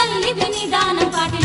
తల్లివి నిదానం పాటి